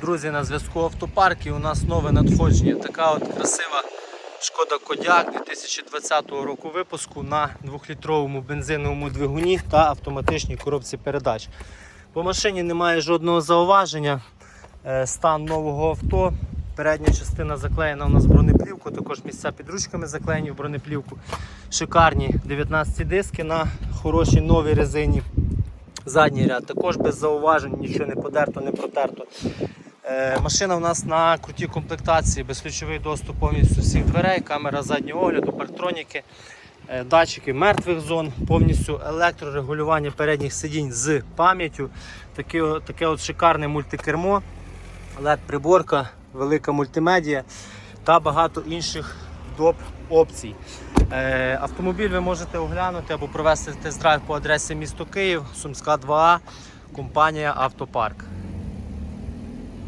Друзі, на зв'язку автопарк і у нас нове надходження. Така от красива шкода Кодяк 2020 року випуску на 2-літровому бензиновому двигуні та автоматичній коробці передач. По машині немає жодного зауваження. Е, Стан нового авто. Передня частина заклеєна у нас бронеплівку, також місця під ручками заклеєні в бронеплівку. Шикарні 19 диски на хорошій новій резині. Задній ряд також без зауважень, нічого не подерто, не протерто. Е, машина у нас на крутій комплектації, безключовий доступ повністю всіх дверей, камера заднього огляду, парктроніки, е, датчики мертвих зон, повністю електрорегулювання передніх сидінь з пам'яттю. Таке, таке от шикарне мультикермо, LED-приборка, велика мультимедія та багато інших доп опцій. Е, автомобіль ви можете оглянути або провести тест-драйв по адресі місто Київ, Сумська 2А, компанія Автопарк.